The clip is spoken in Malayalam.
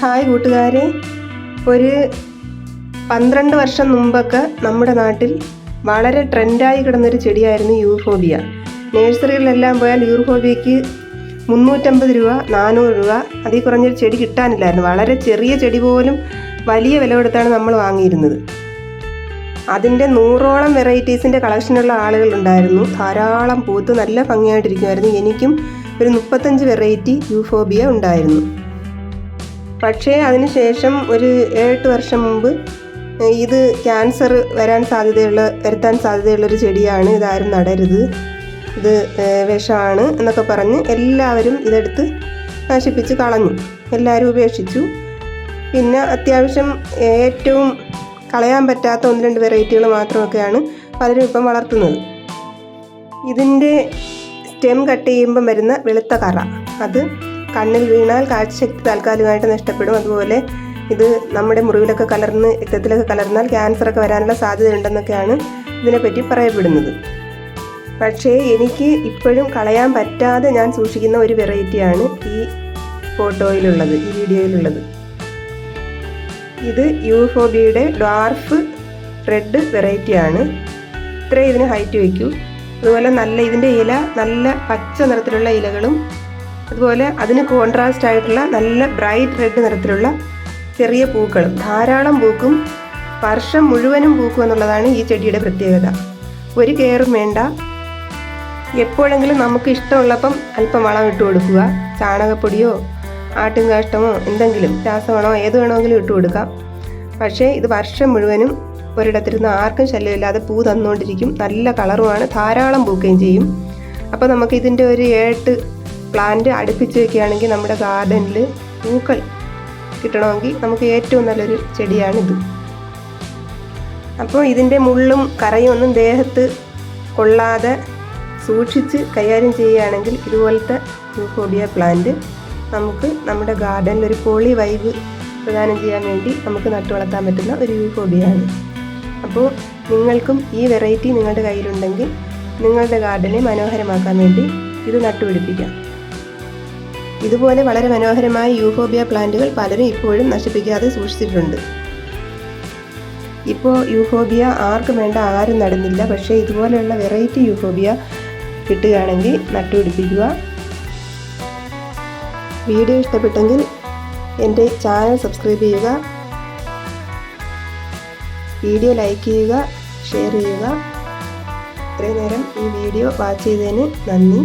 ഹായ് കൂട്ടുകാരെ. ഒരു പന്ത്രണ്ട് വർഷം മുമ്പൊക്കെ നമ്മുടെ നാട്ടിൽ വളരെ ട്രെൻഡായി കിടന്നൊരു ചെടിയായിരുന്നു യൂഫോബിയ നേഴ്സറികളിലെല്ലാം പോയാൽ യൂഫോബിയയ്ക്ക് മുന്നൂറ്റമ്പത് രൂപ നാനൂറ് രൂപ അതിൽ കുറഞ്ഞൊരു ചെടി കിട്ടാനില്ലായിരുന്നു. വളരെ ചെറിയ ചെടി പോലും വലിയ വില കൊടുത്താണ് നമ്മൾ വാങ്ങിയിരുന്നത്. അതിന്റെ നൂറോളം വെറൈറ്റീസിന്റെ കളക്ഷനുള്ള ആളുകളുണ്ടായിരുന്നു ധാരാളം പൂത്ത് നല്ല ഭംഗിയായിട്ടിരിക്കുമായിരുന്നു. എനിക്കും ഒരു മുപ്പത്തഞ്ച് വെറൈറ്റി യൂഫോബിയ ഉണ്ടായിരുന്നു. പക്ഷേ അതിനുശേഷം ഒരു ഏഴെട്ട് വർഷം മുമ്പ് ഇത് ക്യാൻസർ വരാൻ സാധ്യതയുള്ള വരുത്താൻ സാധ്യതയുള്ളൊരു ചെടിയാണ്. ഇതാരും നടരുത്. ഇത് വിഷമാണ് എന്നൊക്കെ പറഞ്ഞ് എല്ലാവരും ഇതെടുത്ത് നശിപ്പിച്ച് കളഞ്ഞു. എല്ലാവരും ഉപേക്ഷിച്ചു. പിന്നെ അത്യാവശ്യം ഏറ്റവും കളയാൻ പറ്റാത്ത ഒന്ന് രണ്ട് വെറൈറ്റികൾ മാത്രമൊക്കെയാണ് പലരും ഇപ്പം വളർത്തുന്നത്. ഇതിന്റെ സ്റ്റെം കട്ട് ചെയ്യുമ്പം വരുന്ന വെളുത്ത കറ. അത് കണ്ണിൽ വീണാൽ കാഴ്ചശക്തി താൽക്കാലികമായിട്ട് നഷ്ടപ്പെടും. അതുപോലെ ഇത് നമ്മുടെ മുറിവിലൊക്കെ കലർന്ന് രക്തത്തിലൊക്കെ കലർന്നാൽ ക്യാൻസറൊക്കെ വരാനുള്ള സാധ്യത ഉണ്ടെന്നൊക്കെയാണ് ഇതിനെപ്പറ്റി പറയപ്പെടുന്നത്. പക്ഷേ എനിക്ക് ഇപ്പോഴും കളയാൻ പറ്റാതെ ഞാൻ സൂക്ഷിക്കുന്ന ഒരു വെറൈറ്റിയാണ് ഈ ഫോട്ടോയിലുള്ളത് ഈ വീഡിയോയിലുള്ളത്. ഇത് യൂഫോബിയുടെ ഡ്വാർഫ് റെഡ് വെറൈറ്റിയാണ്. ഇത്രയും ഇതിന് ഹൈറ്റ് വയ്ക്കൂ. അതുപോലെ നല്ല ഇതിന്റെ ഇല നല്ല പച്ച നിറത്തിലുള്ള ഇലകളും അതുപോലെ അതിന് കോൺട്രാസ്റ്റ് ആയിട്ടുള്ള നല്ല ബ്രൈറ്റ് റെഡ് നിറത്തിലുള്ള ചെറിയ പൂക്കളും. ധാരാളം പൂക്കും വർഷം മുഴുവനും പൂക്കും എന്നുള്ളതാണ് ഈ ചെടിയുടെ പ്രത്യേകത. ഒരു കെയറും വേണ്ട. എപ്പോഴെങ്കിലും നമുക്ക് ഇഷ്ടമുള്ളപ്പം അല്പം വളം ഇട്ട് കൊടുക്കുക. ചാണകപ്പൊടിയോ ആട്ടുംകാഷ്ടമോ എന്തെങ്കിലും രാസവളമോ ഏത് വേണമെങ്കിലും ഇട്ട് കൊടുക്കാം. പക്ഷേ ഇത് വർഷം മുഴുവനും ഒരിടത്തിരുന്ന് ആർക്കും ശല്യമില്ലാതെ പൂ തന്നുകൊണ്ടിരിക്കും. നല്ല കളറുമാണ്. ധാരാളം പൂക്കുകയും ചെയ്യും. അപ്പോൾ നമുക്ക് ഇതിന്റെ ഒരു ഏട്ട് പ്ലാന്റ് അടുപ്പിച്ച് വെക്കുകയാണെങ്കിൽ നമ്മുടെ ഗാർഡനിൽ പൂക്കൾ കിട്ടണമെങ്കിൽ നമുക്ക് ഏറ്റവും നല്ലൊരു ചെടിയാണിത് അപ്പോൾ ഇതിന്റെ മുള്ളും കറയും ഒന്നും ദേഹത്ത് കൊള്ളാതെ സൂക്ഷിച്ച് കൈകാര്യം ചെയ്യുകയാണെങ്കിൽ ഇതുപോലത്തെ യൂഫോബിയ പ്ലാന്റ് നമുക്ക് നമ്മുടെ ഗാർഡനിൽ ഒരു പോളി വൈബ് പ്രദാനം ചെയ്യാൻ വേണ്ടി നമുക്ക് നട്ടു വളർത്താൻ പറ്റുന്ന ഒരു യൂഫോബിയാണ് അപ്പോൾ നിങ്ങൾക്കും ഈ വെറൈറ്റി നിങ്ങളുടെ കയ്യിലുണ്ടെങ്കിൽ നിങ്ങളുടെ ഗാർഡനെ മനോഹരമാക്കാൻ വേണ്ടി ഇത് നട്ടുപിടിപ്പിക്കാം. ഇതുപോലെ വളരെ മനോഹരമായ യൂഫോബിയ പ്ലാന്റുകൾ പലരും ഇപ്പോഴും നശിപ്പിക്കാതെ സൂക്ഷിച്ചിട്ടുണ്ട്. ഇപ്പോൾ യൂഫോബിയ ആർക്കും വേണ്ട ആരും നടന്നില്ല. പക്ഷേ ഇതുപോലെയുള്ള വെറൈറ്റി യൂഫോബിയ കിട്ടുകയാണെങ്കിൽ നട്ടുപിടിപ്പിക്കുക. വീഡിയോ ഇഷ്ടപ്പെട്ടെങ്കിൽ എന്റെ ചാനൽ സബ്സ്ക്രൈബ് ചെയ്യുക. വീഡിയോ ലൈക്ക് ചെയ്യുക ഷെയർ ചെയ്യുക. ഇത്രയും നേരം ഈ വീഡിയോ വാച്ച് ചെയ്തതിന് നന്ദി.